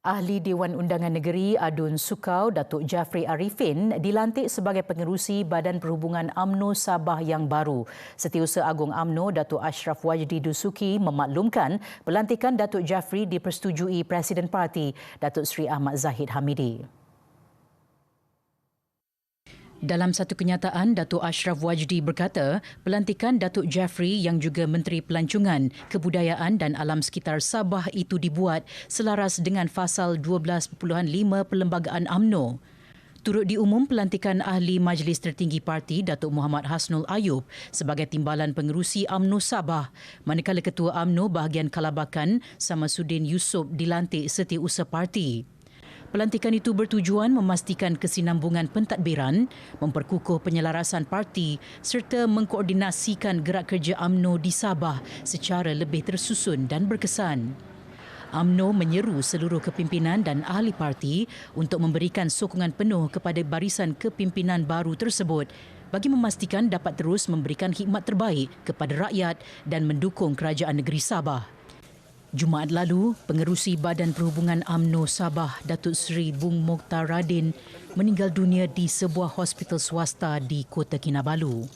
Ahli Dewan Undangan Negeri Adun Sukau Datuk Jafri Arifin dilantik sebagai pengerusi Badan Perhubungan AMNO Sabah yang baru. Setiausaha Agung AMNO Datuk Ashraf Wajdi Dusuki memaklumkan pelantikan Datuk Jafri dipersetujui Presiden Parti Datuk Seri Ahmad Zahid Hamidi. Dalam satu kenyataan, Datuk Ashraf Wajdi berkata, pelantikan Datuk Jeffrey yang juga Menteri Pelancongan, Kebudayaan dan Alam Sekitar Sabah itu dibuat selaras dengan fasal 12.5 Perlembagaan AMNO. Turut diumum pelantikan Ahli Majlis Tertinggi Parti Datuk Muhammad Hasnul Ayub sebagai timbalan pengerusi AMNO Sabah, manakala Ketua AMNO bahagian Kalabakan Samasuddin Yusof dilantik setiausaha parti. Pelantikan itu bertujuan memastikan kesinambungan pentadbiran, memperkukuh penyelarasan parti serta mengkoordinasikan gerak kerja AMNO di Sabah secara lebih tersusun dan berkesan. AMNO menyeru seluruh kepimpinan dan ahli parti untuk memberikan sokongan penuh kepada barisan kepimpinan baru tersebut bagi memastikan dapat terus memberikan khidmat terbaik kepada rakyat dan mendukung kerajaan negeri Sabah. Jumaat lalu, pengerusi Badan Perhubungan AMNO Sabah, Datuk Seri Bung Mokhtar Radin meninggal dunia di sebuah hospital swasta di Kota Kinabalu.